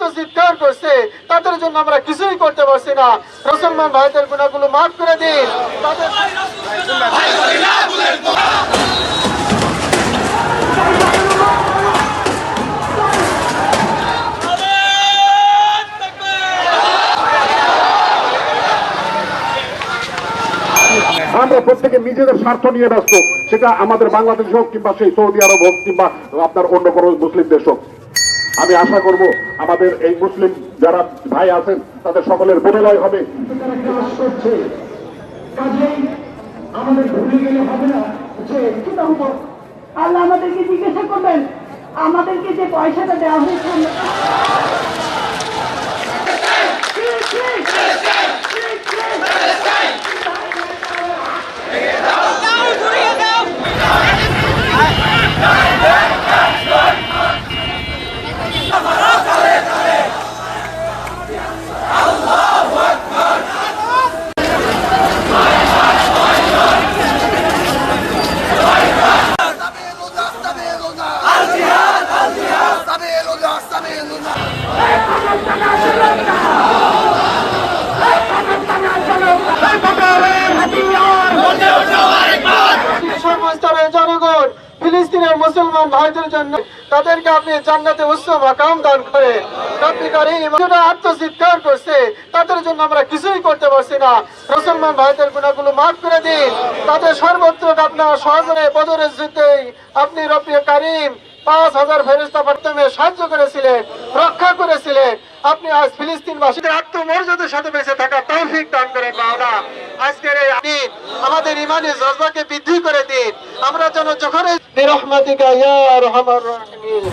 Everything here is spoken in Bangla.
করছে, তাদের জন্য আমরা কিছুই করতে পারছি না। মুসলমান ভাইদের গুণাগুলো মাফ করে দিন। আমরা প্রত্যেকে নিজেদের স্বার্থ নিয়ে ব্যস্ত। সেটা আমাদের বাংলাদেশ হোক কিংবা সেই সৌদি আরব হোক কিংবা আপনার অন্য কোনো মুসলিম দেশ হোক। আমি আশা করব আমাদের এই মুসলিম যারা ভাই আছেন, তাদের সকলের বোধলয় হবে। আমাদের আল্লাহ আমাদেরকে জিজ্ঞাসা করবেন, আমাদেরকে যে পয়সাটা দেওয়া হয়েছে ফিলিস্তিনের মুসলমান ভাইদের জন্য তাদেরকে আপনি জান্নাতে উচ্চ মাকাম দান করে আপনি আত্মচিৎকার করছে, তাদের জন্য আমরা কিছুই করতে পারছি না। মুসলমান ভাইদের গুণাগুলো মাফ করে দিন। তাদের সর্বত্র আপনার সহজরে বদরের যুদ্ধে আপনি রপিয়া কারিম পাঁচ হাজার ফেরিস্তা মাধ্যমে সাহায্য করেছিলেন, রক্ষা করেছিলেন। আপনি আজ ফিলিস্তিনবাসীদের আত্মমর্যাদার সাথে বেঁচে থাকা তৌফিক দান করে পাওনা আজকের এই দিন আমাদের ইমানি জজবাকে বৃদ্ধি করে দিন। আমরা যেন যখন রহমাতিকা ইয়া রহমান রাহিমিন।